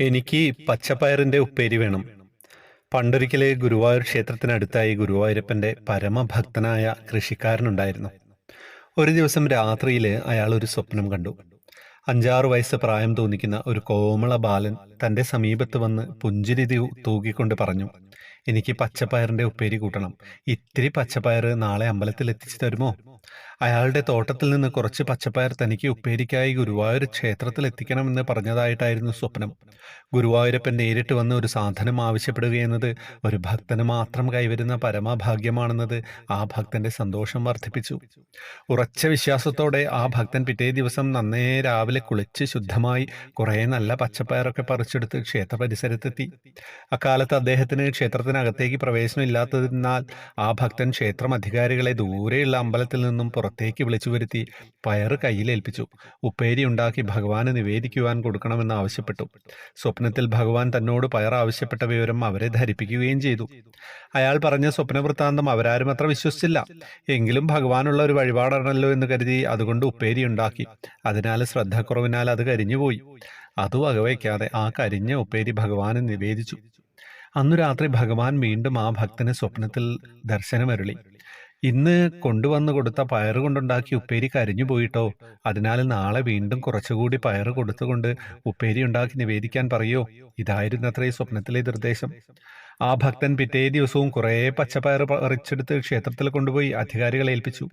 എനിക്ക് പച്ചപ്പയറിന്റെ ഉപ്പേരി വേണം. പണ്ടൊരിക്കലെ ഗുരുവായൂർ ക്ഷേത്രത്തിനടുത്തായി ഗുരുവായൂരപ്പന്റെ പരമഭക്തനായ കൃഷിക്കാരനുണ്ടായിരുന്നു. ഒരു ദിവസം രാത്രിയിൽ അയാൾ ഒരു സ്വപ്നം കണ്ടു. അഞ്ചാറ് വയസ്സ് പ്രായം തോന്നിക്കുന്ന ഒരു കോമള ബാലൻ തന്റെ സമീപത്ത് വന്ന് പുഞ്ചിരി തൂക്കിക്കൊണ്ട് പറഞ്ഞു എനിക്ക് പച്ചപ്പയറിന്റെ ഉപ്പേരി കൂട്ടണം. ഇത്തിരി പച്ചപ്പയർ നാളെ അമ്പലത്തിൽ എത്തിച്ചു തരുമോ? അയാളുടെ തോട്ടത്തിൽ നിന്ന് കുറച്ച് പച്ചപ്പയർ തനിക്ക് ഉപ്പേരിക്കായി ഗുരുവായൂർ ക്ഷേത്രത്തിൽ എത്തിക്കണമെന്ന് പറഞ്ഞതായിട്ടായിരുന്നു സ്വപ്നം. ഗുരുവായൂരപ്പൻ നേരിട്ട് വന്ന് ഒരു സാധനം ആവശ്യപ്പെടുകയെന്നത് ഒരു ഭക്തന് മാത്രം കൈവരുന്ന പരമഭാഗ്യമാണെന്നത് ആ ഭക്തന്റെ സന്തോഷം വർദ്ധിപ്പിച്ചു. ഉറച്ച വിശ്വാസത്തോടെ ആ ഭക്തൻ പിറ്റേ ദിവസം നന്നേ രാവിലെ കുളിച്ച് ശുദ്ധമായി കുറേ നല്ല പച്ചപ്പയറൊക്കെ പറിച്ചെടുത്ത് ക്ഷേത്ര പരിസരത്തെത്തി അക്കാലത്ത് അദ്ദേഹത്തിന് ക്ഷേത്രത്തിനകത്തേക്ക് പ്രവേശനം ഇല്ലാത്തതിനാൽ ആ ഭക്തൻ ക്ഷേത്രം അധികാരികളെ ദൂരെയുള്ള അമ്പലത്തിൽ നിന്നും പുറത്തേക്ക് വിളിച്ചു വരുത്തി പയറ് കയ്യിലേൽപ്പിച്ചു ഉപ്പേരി ഉണ്ടാക്കി ഭഗവാന് നിവേദിക്കുവാൻ കൊടുക്കണമെന്ന് ആവശ്യപ്പെട്ടു. സ്വപ്നത്തിൽ ഭഗവാൻ തന്നോട് പയർ ആവശ്യപ്പെട്ട വിവരം അവരെ ധരിപ്പിക്കുകയും ചെയ്തു. അയാൾ പറഞ്ഞ സ്വപ്നവൃത്താന്തം അവരാരും അത്ര വിശ്വസിച്ചില്ല. എങ്കിലും ഭഗവാനുള്ള ഒരു വഴിപാടാണല്ലോ എന്ന് കരുതി അതുകൊണ്ട് ഉപ്പേരി ഉണ്ടാക്കി. അതിനാൽ ശ്രദ്ധക്കുറവിനാൽ അത് കരിഞ്ഞുപോയി. അത് വകവയ്ക്കാതെ ആ കരിഞ്ഞ ഉപ്പേരി ഭഗവാന് നിവേദിച്ചു. അന്നു രാത്രി ഭഗവാൻ വീണ്ടും ആ ഭക്തന് സ്വപ്നത്തിൽ ദർശനമരുളി. ഇന്ന് കൊണ്ടുവന്നു കൊടുത്ത പയറ് കൊണ്ടുണ്ടാക്കി ഉപ്പേരി കരിഞ്ഞു പോയിട്ടോ? അതിനാൽ നാളെ വീണ്ടും കുറച്ചുകൂടി പയറ് കൊടുത്തുകൊണ്ട് ഉപ്പേരി ഉണ്ടാക്കി നിവേദിക്കാൻ പറയോ? ഇതായിരുന്നു അത്രേ സ്വപ്നത്തിലെ നിർദ്ദേശം. ആ ഭക്തൻ പിറ്റേ ദിവസവും കുറേ പച്ചപ്പയർ പറിച്ചെടുത്ത് ക്ഷേത്രത്തിൽ കൊണ്ടുപോയി അധികാരികളെ ഏൽപ്പിച്ചു.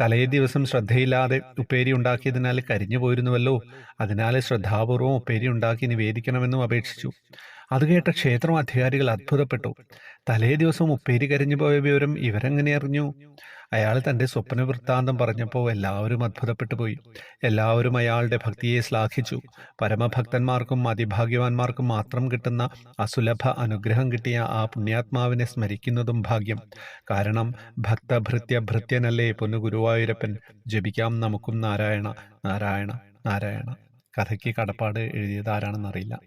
തലേ ദിവസം ശ്രദ്ധയില്ലാതെ ഉപ്പേരി ഉണ്ടാക്കിയതിനാൽ കരിഞ്ഞു പോയിരുന്നുവല്ലോ. അതിനാൽ ശ്രദ്ധാപൂർവം ഉപ്പേരി ഉണ്ടാക്കി നിവേദിക്കണമെന്നും അപേക്ഷിച്ചു. അത് കേട്ട ക്ഷേത്രം അധികാരികൾ അത്ഭുതപ്പെട്ടു. തലേ ദിവസം ഉപ്പേരി കരിഞ്ഞു പോയ വിവരം ഇവരെങ്ങനെ അറിഞ്ഞു? അയാൾ തന്റെ സ്വപ്ന വൃത്താന്തം പറഞ്ഞപ്പോൾ എല്ലാവരും അത്ഭുതപ്പെട്ടു പോയി. എല്ലാവരും അയാളുടെ ഭക്തിയെ ശ്ലാഘിച്ചു. പരമഭക്തന്മാർക്കും അതിഭാഗ്യവാന്മാർക്കും മാത്രം കിട്ടുന്ന അസുലഭ അനുഗ്രഹം കിട്ടിയ ആ പുണ്യാത്മാവിനെ സ്മരിക്കുന്നതും ഭാഗ്യം. കാരണം ഭക്തഭൃത്യ ഭൃത്യനല്ലേ പൊന്നു ഗുരുവായൂരപ്പൻ. ജപിക്കാം നമുക്കും നാരായണ നാരായണ നാരായണ. കഥയ്ക്ക് കടപ്പാട് എഴുതിയത് ആരാണെന്നറിയില്ല.